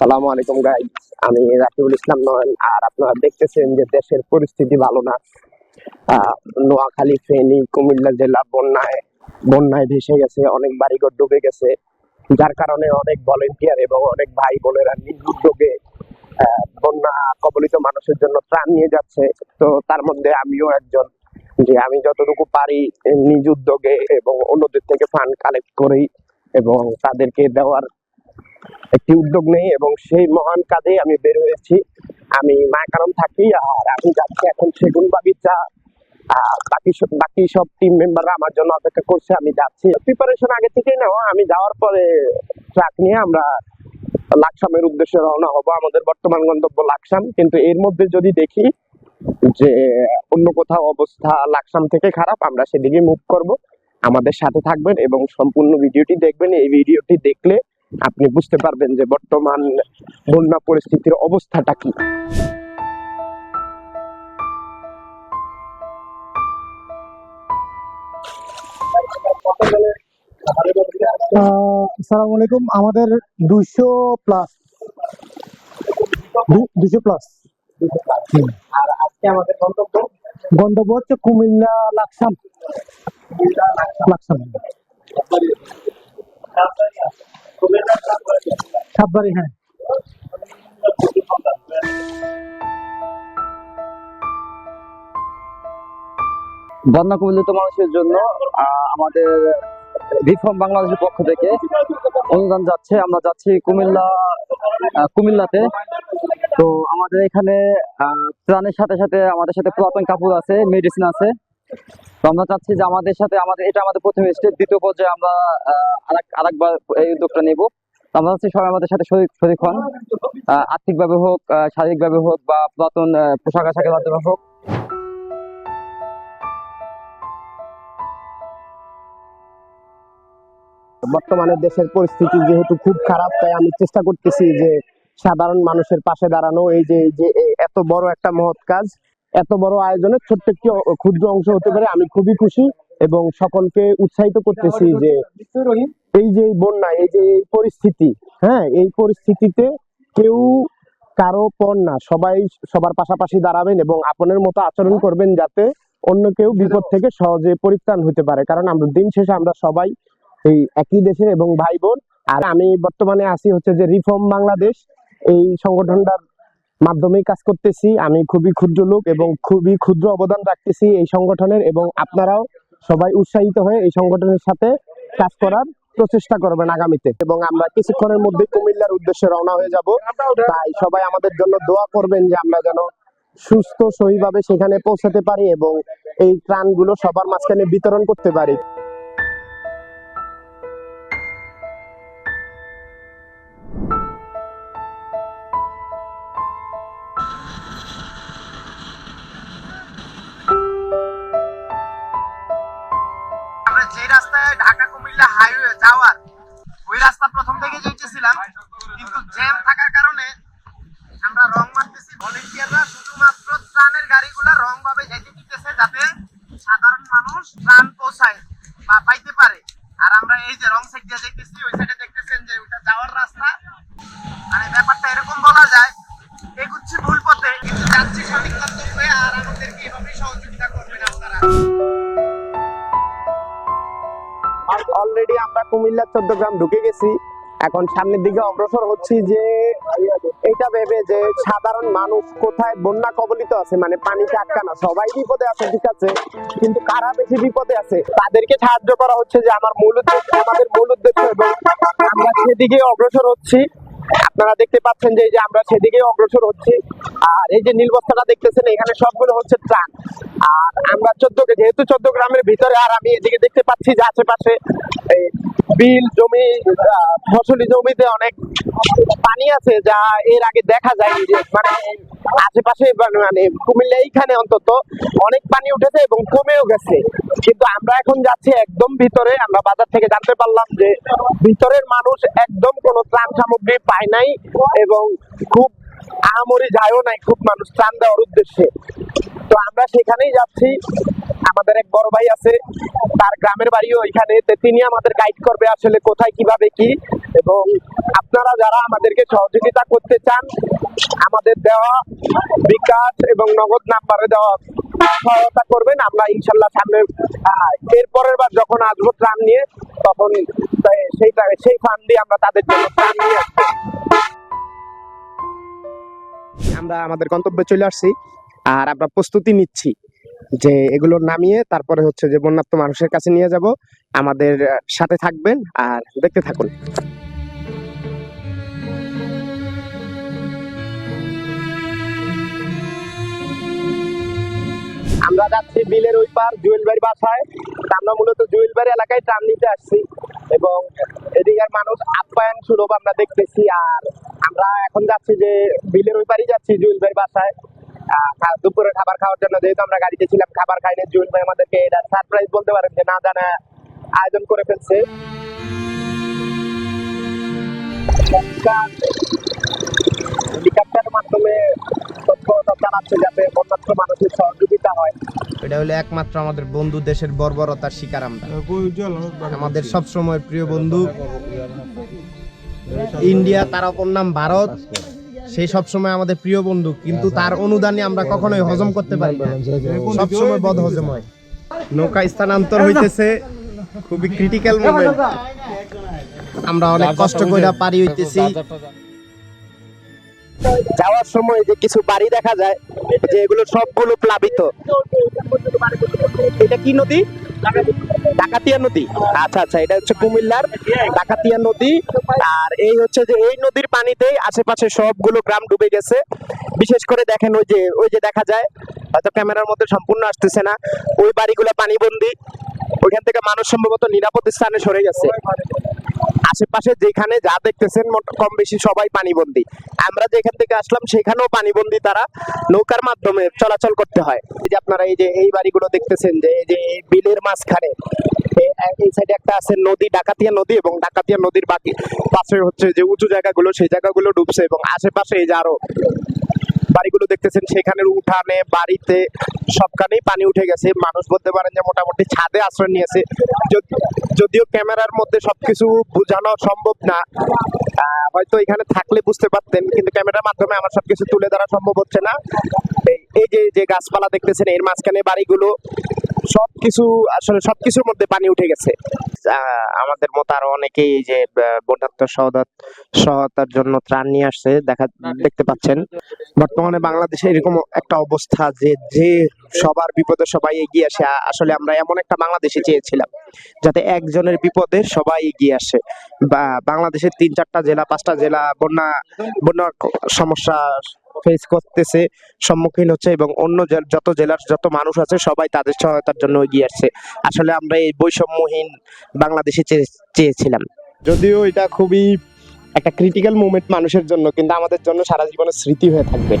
আসসালামু আলাইকুম গাই আমি রাকিবুল ইসলাম নয়ন আর আপনারা দেখতেছেন যে দেশের পরিস্থিতি ভালো না। নোয়াখালী ফেনী কুমিল্লা জেলা বন্যায় বন্যায় ভেসে গেছে অনেক বাড়িঘর ডুবে গেছে। যার কারণে অনেক ভলেন্টিয়ার এবং অনেক ভাই বোনেরা আহ, বন্যা কবলিত মানুষের জন্য ত্রাণ নিয়ে যাচ্ছে। তো তার মধ্যে আমিও একজন যে আমি যতটুকু পারি নিজ উদ্যোগে এবং অন্যদের থেকে ফান্ড কালেক্ট করি এবং তাদেরকে দেওয়ার একটি উদ্যোগ নেই এবং সেই মহান কাজে আমি বের হয়েছি। আমি মায়াকারণ থাকি আর আমি যাচ্ছি এখন সেগুন বাগিচা। বাকি বাকি সব টিম মেম্বাররা আমার জন্য অপেক্ষা করছে, আমি যাচ্ছি। প্রিপারেশন আগে থেকেই নেওয়া। আমি যাওয়ার পরে ট্রাক নিয়ে আমরা লাকসামের উদ্দেশ্যে রওনা হব। আমাদের বর্তমান গন্তব্য লাকসাম। কিন্তু এর মধ্যে যদি দেখি যে অন্য কোথাও অবস্থা লাকসাম থেকে খারাপ, আমরা সেদিকে মুভ করব। আমাদের সাথে থাকবেন এবং সম্পূর্ণ ভিডিওটি দেখবেন। এই ভিডিওটি দেখলে আপনি বুঝতে পারবেন যে বর্তমান বন্যা পরিস্থিতির অবস্থাটা কি। আসসালামু আলাইকুম। আমাদের দুইশো প্লাস দুইশো প্লাস আর আজকে আমাদের গন্তব্য গন্তব্য হচ্ছে কুমিল্লা লাকসাম। লাকসাম। সাতবাড়ি হ্যাঁ। বন্যা কবলিত মানুষের জন্য আমাদের রিফর্ম বাংলাদেশের পক্ষ থেকে অনুদান যাচ্ছে। আমরা যাচ্ছি কুমিল্লা কুমিল্লাতে। তো আমাদের এখানে আহ, ত্রাণের সাথে সাথে আমাদের সাথে পুরাতন কাপড় আছে মেডিসিন আছে। আমরা চাচ্ছি যে আমাদের সাথে আমাদের, এটা আমাদের প্রথম স্টেপ দ্বিতীয় পর্যায়ে আমরা আরেকবার এই উদ্যোগটা নেব। আমরা চাচ্ছি সবাই আমাদের সাথে শরীর শরীর হন। আর্থিকভাবে হোক শারীরিকভাবে হোক বা পুরাতন পোশাক আশাকের মাধ্যমে হোক। বর্তমানে দেশের পরিস্থিতি যেহেতু খুব খারাপ, তাই আমি চেষ্টা করতেছি যে সাধারণ মানুষের পাশে দাঁড়ানো। এই যে, এত বড় একটা মহৎ কাজ এত বড় আয়োজনের ছোট্ট একটি ক্ষুদ্র অংশ হতে পারে। আমি খুবই খুশি এবং সকলকে উৎসাহিত করতেছি যে এই যে বন্যা, এই যে এই পরিস্থিতি হ্যাঁ এই পরিস্থিতিতে কেউ কারও পর না। সবাই সবার পাশাপাশি দাঁড়াবেন এবং আপনের মতো আচরণ করবেন যাতে অন্য কেউ বিপদ থেকে সহজে পরিত্রাণ হতে পারে। কারণ আমরা দিন শেষে আমরা সবাই এই একই দেশের এবং ভাই বোন আর আমি বর্তমানে আছি হচ্ছে যে রিফর্ম বাংলাদেশ। এই সংগঠনটার মাধ্যমেই কাজ করতেছি। আমি খুবই ক্ষুদ্র লোক এবং খুবই ক্ষুদ্র অবদান রাখতেছি এই সংগঠনের এবং আপনারাও সবাই উৎসাহিত হয়ে এই সংগঠনের সাথে কাজ করার প্রচেষ্টা করবেন আগামীতে। এবং আমরা কিছুক্ষণের মধ্যে কুমিল্লার উদ্দেশ্যে রওনা হয়ে যাব। তাই সবাই আমাদের জন্য দোয়া করবেন যে আমরা যেন সুস্থ, সহিভাবে সেখানে পৌঁছাতে পারি এবং এই ত্রাণগুলো সবার মাঝখানে বিতরণ করতে পারি। মানুষ ত্রাণ পৌঁছায়, বা পাইতে পারে। আর আমরা এই যে রং সাইড দিয়ে দেখতেছি, ওই সাইডে দেখতেছেন যে ওইটা যাওয়ার রাস্তা। মানে ব্যাপারটা এরকম বলা যায়, এগুচ্ছি ভুল পথে, কিন্তু যাচ্ছি সঠিক গন্তব্যে আর আমাদেরকে এভাবেই সহযোগিতা করবেন আপনারা। অলরেডি আমরা কুমিল্লা চোদ্দ গ্রাম ঢুকে গেছি। এখন সামনের দিকে অগ্রসর হচ্ছি যে এটা ভেবে যে সাধারণ মানুষ কোথায় বন্যা কবলিত আছে মানে পানিতে আটকানো সবাই বিপদে আছে, ঠিক আছে? কিন্তু কারা বেশি বিপদে আছে? তাদেরকে সাহায্য করা হচ্ছে যে আমার মূল উদ্দেশ্য, আমাদের মূল উদ্দেশ্য এবং আমরা সেদিকে অগ্রসর হচ্ছি। আপনারা দেখতে পাচ্ছেন যে আমরা সেদিকে অগ্রসর হচ্ছি। আর এই যে নীল বস্তাটা দেখতেছেন, এখানে সবগুলো হচ্ছে ত্রাণ। আর আমরা চোদ্দ যেহেতু চোদ্দ গ্রামের ভিতরে, আর আমি এদিকে দেখতে পাচ্ছি যে আশেপাশে বিল জমি ফসলি জমিতে অনেক পানি আছে যা এর আগে দেখা যায়নি যে মানে আশেপাশে মানে কুমিল্লা এইখানে অন্তত অনেক পানি উঠেছে এবং কমেও গেছে। কিন্তু আমরা এখন যাচ্ছি একদম ভিতরে। আমরা বাজার থেকে জানতে পারলাম যে ভিতরের মানুষ একদম কোনো ত্রাণ সামগ্রী পায় নাই। এবং খুব আহামরি যায়ও নাই, খুব মানুষ ত্রাণ দেওয়ার উদ্দেশ্যে। তো আমরা সেখানেই যাচ্ছি। আমাদের এক বড় ভাই আছে, তার গ্রামের বাড়িও তো তিনি আমাদের গাইড করবে আসলে কোথায়, কীভাবে, কি। এবং আপনারা যারা আমাদেরকে সহযোগিতা করতে চান, আমাদের দেওয়া বিকাশ এবং নগদ নাম্বারে দেওয়া সহায়তা করবেন আমরা ইনশাল্লাহ সামনে আহ, এর পরের বার যখন আসব ত্রাণ নিয়ে তখন সেইটা সেই ফান্ড দিয়ে আমরা তাদের জন্য ত্রাণ নিয়ে আমরা আমাদের গন্তব্যে চলে আসছি আর আমরা প্রস্তুতি নিচ্ছি যে এগুলো নামিয়ে তারপরে হচ্ছে যে বন্যাত্ম মানুষের কাছে নিয়ে যাব। আমাদের সাথে থাকবেন আর দেখতে থাকুন। আমরা যাচ্ছি বিলের ওই পার জুয়েল বাড়ি বাসায়। আমরা মূলত জুয়েল এলাকায় ট্রাম নিতে আসছি। এবং এদিকের মানুষ আপ্যায়ন সুলভ আমরা দেখতেছি। আর আমরা এখন যাচ্ছি যে বিলের ওই পারই যাচ্ছি জুয়েল ভাইয়ের বাসায়। দুপুরে খাবার খাওয়ার জন্য যেহেতু আমরা গাড়িতে ছিলাম, খাবার খাইনি, জুয়েল ভাই আমাদেরকে এটা সারপ্রাইজ বলতে পারেন যে না জানা আয়োজন করে ফেলছে। হেলিকপ্টারের মাধ্যমে যাতে মানুষের সহযোগিতা হয়। এটা হলো একমাত্র আমাদের বন্ধু দেশের বর্বরতার শিকার আমরা। আমাদের সব সময় প্রিয় বন্ধু। ইন্ডিয়া তার অপর নাম ভারত। সেই সব সময় আমাদের প্রিয় বন্ধু কিন্তু তার অনুদানে আমরা কখনোই হজম করতে পারি না। সব সময় বদ হজম হয়। নৌকা স্থানান্তর হইতেছে। খুবই ক্রিটিক্যাল মোমেন্ট আমরা অনেক কষ্ট করে পারি হইতেছি। যাওয়ার সময় যে কিছু বাড়ি দেখা যায়, যে এগুলো সবগুলো প্লাবিত। এটা কি নদী? ডাকাতিয়া নদী। আচ্ছা আচ্ছা এটা হচ্ছে কুমিল্লার ডাকাতিয়া নদী। আর এই হচ্ছে যে এই নদীর পানিতেই আশেপাশে সবগুলো গ্রাম ডুবে গেছে। বিশেষ করে দেখেন ওই যে ওই যে দেখা যায়, হয়তো ক্যামেরার মধ্যে সম্পূর্ণ আসতেছে না। ওই বাড়িগুলো পানিবন্দি। ওইখান থেকে মানুষ সম্ভবত নিরাপদ স্থানে সরে গেছে। আশেপাশে যেখানে যা দেখতেছেন কম বেশি সবাই পানিবন্দী। আমরা যেখান থেকে আসলাম, সেখানেও পানিবন্দী তারা নৌকার মাধ্যমে চলাচল করতে হয়। এই যে আপনারা এই যে এই বাড়িগুলো দেখতেছেন যে এই যে বিলের মাঝখানে এই সাইডে একটা আছে নদী, ডাকাতিয়া নদী এবং ডাকাতিয়া নদীর বাকি পাশে হচ্ছে যে উঁচু জায়গাগুলো, সেই জায়গাগুলো ডুবছে এবং আশেপাশে এই যে আরও বাড়িগুলো দেখতেছেন, সেখানের উঠানে, বাড়িতে সবখানেই পানি উঠে গেছে। মানুষ বলতে পারেন যে মোটামুটি ছাদে আশ্রয় নিয়েছে। যদ- যদিও ক্যামেরার মধ্যে সবকিছু বোঝানো সম্ভব না। হয়তো এখানে থাকলে বুঝতে পারতেন, কিন্তু ক্যামেরার মাধ্যমে আমার সবকিছু তুলে ধরা সম্ভব হচ্ছে না। এই যে যে গাছপালা দেখতেছেন, এর মাঝখানে বাড়িগুলো সবকিছু আসলে সবকিছুর মধ্যে পানি উঠে গেছে। আমাদের মতো আরও অনেকেই যে বন্যাত্ম সহায়তা সহায়তার জন্য ত্রাণ নিয়ে আসছে, দেখা, দেখতে পাচ্ছেন। বর্তমানে বাংলাদেশে এরকম একটা অবস্থা যে যে সবার বিপদে সবাই এগিয়ে আসে। আসলে আমরা এমন একটা বাংলাদেশে চেয়েছিলাম, যাতে একজনের বিপদে সবাই এগিয়ে আসে। বা, বাংলাদেশের তিন চারটা জেলা, পাঁচটা জেলা, বন্যা বন্যার সমস্যা ফেস করতেছে, সম্মুখীন হচ্ছে এবং অন্য যত জেলার যত মানুষ আছে, সবাই তাদের সহায়তার জন্য এগিয়ে আসছে। আসলে আমরা এই বৈষম্যহীন বাংলাদেশে চেয়ে- চেয়েছিলাম। যদিও এটা খুবই একটা ক্রিটিক্যাল মুমেন্ট মানুষের জন্য, কিন্তু আমাদের জন্য সারা জীবনের স্মৃতি হয়ে থাকবে।